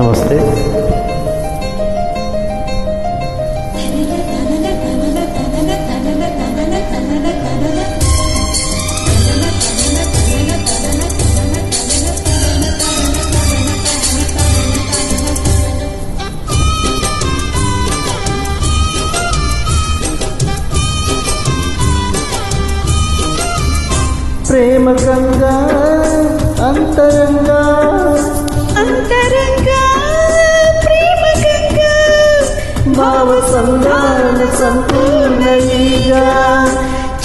నమస్తే. ప్రేమకంగా అంతరంగా. అంతరంగా. భావ సంధాన సంపూర్ణయిగా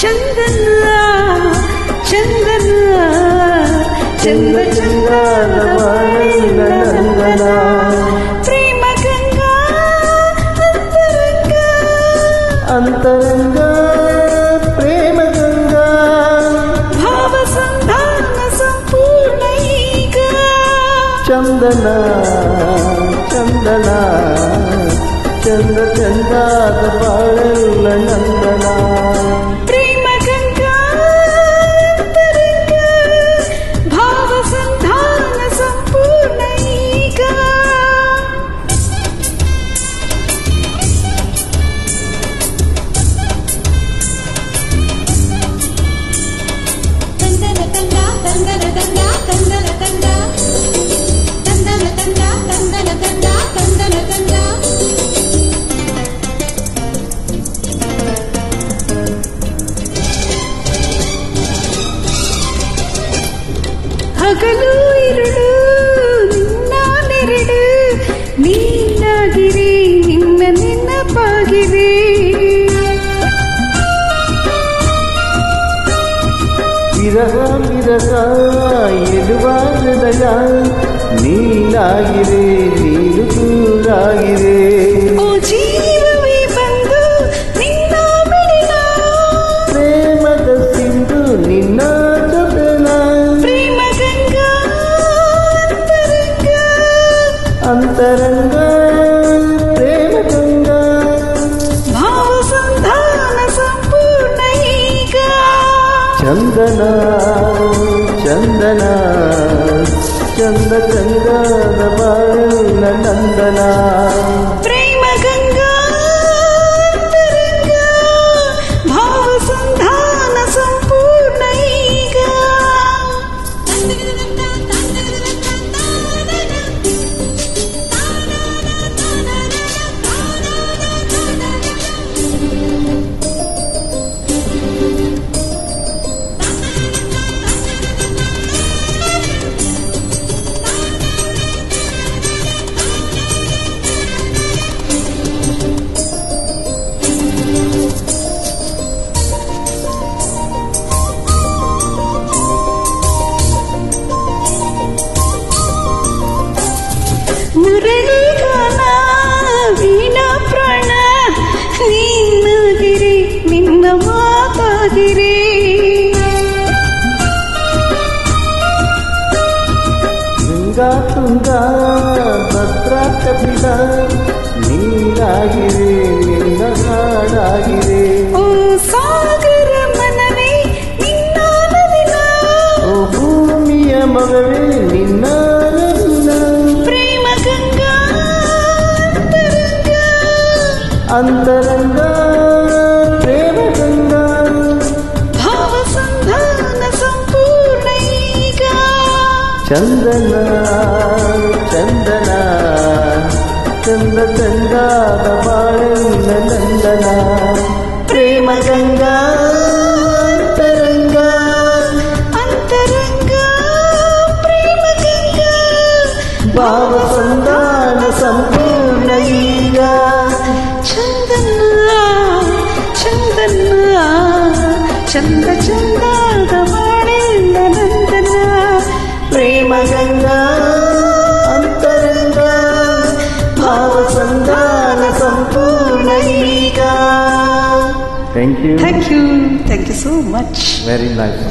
చందన చందన చంద నందన. ప్రేమ గంగా అంతరంగా ప్రేమ గంగా భావ సంధాన సంపూర్ణైగా చందన. చందన చంద చందాద బాడల ವಿರಹ ವಿರಹ ಎಡುವ ಹೃದಯ ನೀನಾಗಿರೆ ನೀನು ಕೂರಾಗಿರೆ ಓ ಜೀವವೇ ಬಂದು ನಿನ್ನ ಬಿಡಿನ ಪ್ರೇಮದ ಸಿಂಧು ನಿನ್ನ ಜೊತೆನ ಪ್ರೇಮ ಗಂಗಾ ಅಂತರಂಗ చందన చందన చంద చందన ಮಾತಾಗಿರಿ ಗಂಗಾ ತುಂಗ ಭದ್ರಾ ಕಪಿಲ ನೀರಾಗಿರೆ ನಿನ್ನ ಹಾಡಾಗಿರೆ ಓ ಸಾಗರ ಮನವೇ ನಿನ್ನ ನದಿನ ಓ ಭೂಮಿಯ ಮಗವೇ ನಿನ್ನ ನದಿನ ಪ್ರೇಮ ಗಂಗಾ ಅಂತರಂಗ ಚಂದನ ಚಂದನ ಚಂದ ಚಂದಾದ ಬಾಳಿನ ನಂದನ ಪ್ರೇಮ ಗಂಗಾ ಅಂತರಂಗ ಅಂತರಂಗ ಪ್ರೇಮ ಗಂಗಾ ಭಾವ ಸಂಧಾನ ಸಂಪೂರ್ಣ ಈಗ ಚಂದನ ಚಂದನ ಚಂದ ಚಂದದ ప్రేమగంగా అంతరంగా భావ సంధాన సంపూర్ణంగా thank you thank you thank you so much very nice